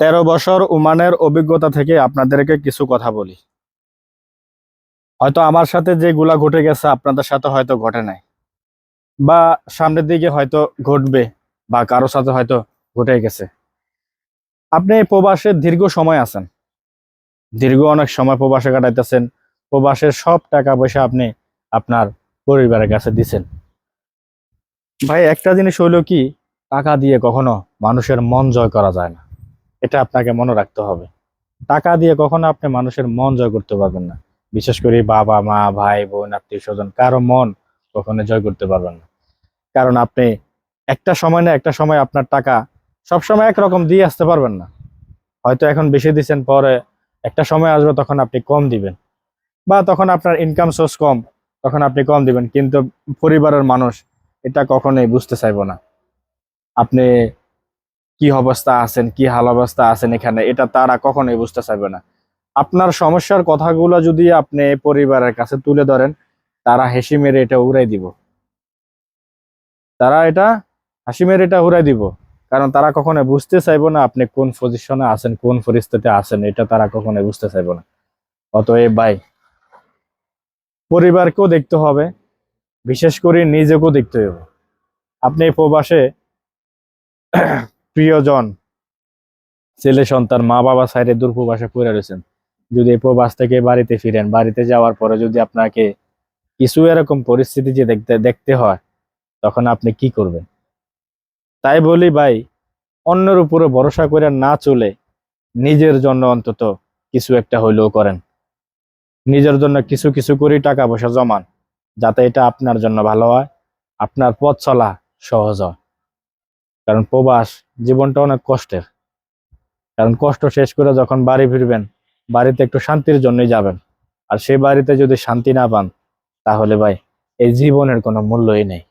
তেরো বছর ওমানের অভিজ্ঞতা থেকে আপনাদেরকে কিছু কথা বলি। হয়তো আমার সাথে যেগুলা ঘটে গেছে, আপনাদের সাথে হয়তো ঘটে নাই। বা সামনের দিকে হয়তো ঘটবে, বা কারও সাথে হয়তো ঘটে গেছে। আপনি প্রবাসে দীর্ঘ সময় আছেন। দীর্ঘ অনেক সময় প্রবাসে কাটাইতেছেন। প্রবাসের সব টাকা পয়সা আপনি আপনার পরিবারের কাছে দিছেন। ভাই, একটা জিনিস হইল কি, টাকা দিয়ে কখনো মানুষের মন জয় করা যায় না। এটা আপনাকে মনে রাখতে হবে। টাকা দিয়ে কখনো আপনি মানুষের মন জয় করতে পারবেন না। বিশেষ করে বাবা, মা, ভাই, বোন, আত্মীয় স্বজন, কারও মন কখনো জয় করতে পারবেন না। কারণ আপনি একটা সময় না একটা সময় আপনার টাকা সবসময় একরকম দিয়ে আসতে পারবেন না। হয়তো এখন বেশি দিচ্ছেন, পরে একটা সময় আসবে তখন আপনি কম দিবেন। বা তখন আপনার ইনকাম সোর্স কম, তখন আপনি কম দিবেন। কিন্তু পরিবারের মানুষ এটা কখনোই বুঝতে চাইব না। আপনি কি অবস্থা আছেন, কি হাল অবস্থা আছেন এখানে, এটা তারা কখনোই বুঝতে চাইবে না। আপনার সমস্যার কথাগুলো যদি আপনি পরিবারের কাছে তুলে ধরেন, তারা হেসি মেরে এটা উড়াই দিব। তারা এটা হাসি মেরে এটা উড়াই দিব। কারণ তারা কখনো বুঝতে চাইব না আপনি কোন পজিশনে আছেন, কোন পরিস্থিতিতে আছেন, এটা তারা কখনো বুঝতে চাইব না। অতএব ভাই, পরিবারকেও দেখতে হবে, বিশেষ করে নিজেকেও দেখতে হবে। আপনি প্রবাসে প্রিয়জন, ছেলে সন্তান, মা বাবা সাইডে দূর প্রবাসে পড়ে রয়েছেন যদি এই প্রবাস থেকে বাড়িতে ফিরেন, বাড়িতে যাওয়ার পরে যদি আপনাকে কিছু এরকম পরিস্থিতি যে দেখতে দেখতে হয়, তখন আপনি কি করবেন? তাই বলি ভাই, অন্যের উপরে ভরসা করে না চলে নিজের জন্য অন্তত কিছু একটা হইলেও করেন। নিজের জন্য কিছু কিছু করে টাকা পয়সা জমান, যাতে এটা আপনার জন্য ভালো হয়, আপনার পথ চলা সহজ হয়। কারণ প্রবাস জীবনটা অনেক কষ্টের। কারণ কষ্ট শেষ করে যখন বাড়ি ফিরবেন, বাড়িতে একটু শান্তির জন্যই যাবেন। আর সেই বাড়িতে যদি শান্তি না পান, তাহলে ভাই, এই জীবনের কোনো মূল্যই নেই।